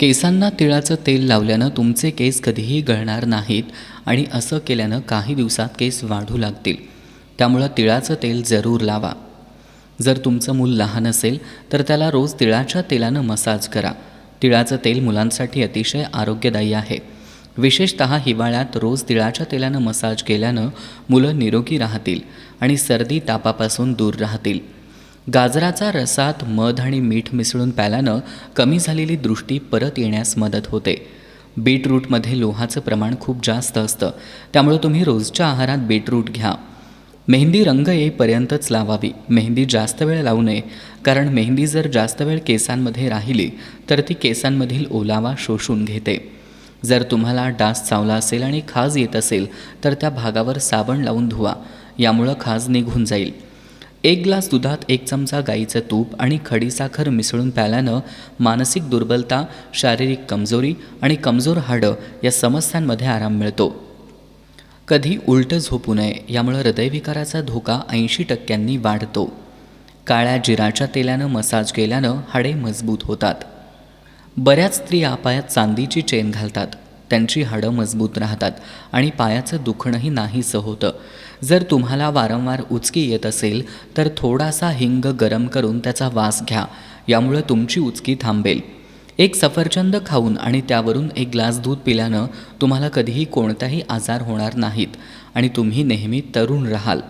केसांना तिळाचं तेल लावल्यानं तुमचे केस कधीही गळणार नाहीत आणि असं केल्यानं काही दिवसात केस वाढू लागतील. त्यामुळं तिळाचं तेल जरूर लावा. जर तुमचं मूल लहान असेल तर त्याला रोज तिळाच्या तेलानं मसाज करा. तिळाचं तेल मुलांसाठी अतिशय आरोग्यदायी आहे. विशेषत हिवाळ्यात रोज तिळाच्या तेलानं मसाज केल्यानं मुलं निरोगी राहतील आणि सर्दी तापापासून दूर राहतील. गाजराचा रसात मध आणि मीठ मिसळून प्याल्यानं कमी झालेली दृष्टी परत येण्यास मदत होते. बीटरूटमध्ये लोहाचं प्रमाण खूप जास्त असतं. त्यामुळे तुम्ही रोजच्या आहारात बीटरूट घ्या. मेहंदी रंग येईपर्यंतच लावावी. मेहंदी जास्त वेळ लावू नये. कारण मेहंदी जर जास्त वेळ केसांमध्ये राहिली तर ती केसांमधील ओलावा शोषून घेते. जर तुम्हाला डास चावला असेल आणि खाज येत असेल तर त्या भागावर साबण लावून धुवा. यामुळं खाज निघून जाईल. एक ग्लास दुधात एक चमचा गाईचं तूप आणि खडीसाखर मिसळून प्याल्यानं मानसिक दुर्बलता शारीरिक कमजोरी आणि कमजोर हाडं या समस्यांमध्ये आराम मिळतो. कधी उलटं झोपू नये यामुळं हृदयविकाराचा धोका ऐंशी टक्क्यांनी वाढतो. काळ्या जिराच्या तेलानं मसाज केल्यानं हाडे मजबूत होतात. बऱ्याच स्त्रिया पायात चांदीची चेन घालतात. त्यांची हाडं मजबूत राहतात आणि पायाचं दुखणंही नाहीसं होतं. जर तुम्हाला वारंवार उचकी येत असेल तर थोडासा हिंग गरम करून त्याचा वास घ्या. यामुळं तुमची उचकी थांबेल. एक सफरचंद खाऊन आणि त्यावरून एक ग्लास दूध पिल्यानं तुम्हाला कधीही कोणताही आजार होणार नाहीत आणि तुम्ही नेहमी तरुण राहाल.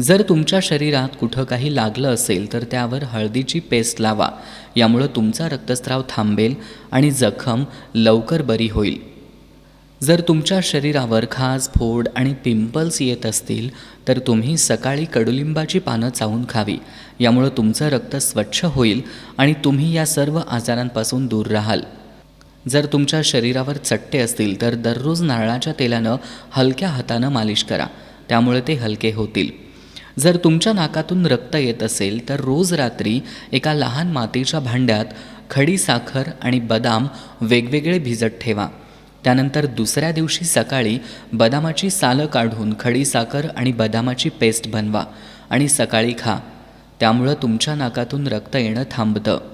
जर तुमच्या शरीरात कुठं काही लागलं असेल तर त्यावर हळदीची पेस्ट लावा. यामुळं तुमचा रक्तस्राव थांबेल आणि जखम लवकर बरी होईल. जर तुमच्या शरीरावर खाज फोड आणि पिंपल्स येत असतील तर तुम्ही सकाळी कडुलिंबाची पानं चावून खावी. यामुळं तुमचं रक्त स्वच्छ होईल आणि तुम्ही या सर्व आजारांपासून दूर राहाल. जर तुमच्या शरीरावर चट्टे असतील तर दररोज नारळाच्या तेलानं हलक्या हातानं मालिश करा. त्यामुळे ते हलके होतील. जर तुमच्या नाकातून रक्त येत असेल तर रोज रात्री एका लहान मातीच्या भांड्यात खडी साखर आणि बदाम वेगवेगळे भिजत ठेवा. त्यानंतर दुसऱ्या दिवशी सकाळी बदामाची सालं काढून खडी साखर आणि बदामाची पेस्ट बनवा आणि सकाळी खा. त्यामुळं तुमच्या नाकातून रक्त येणं थांबतं.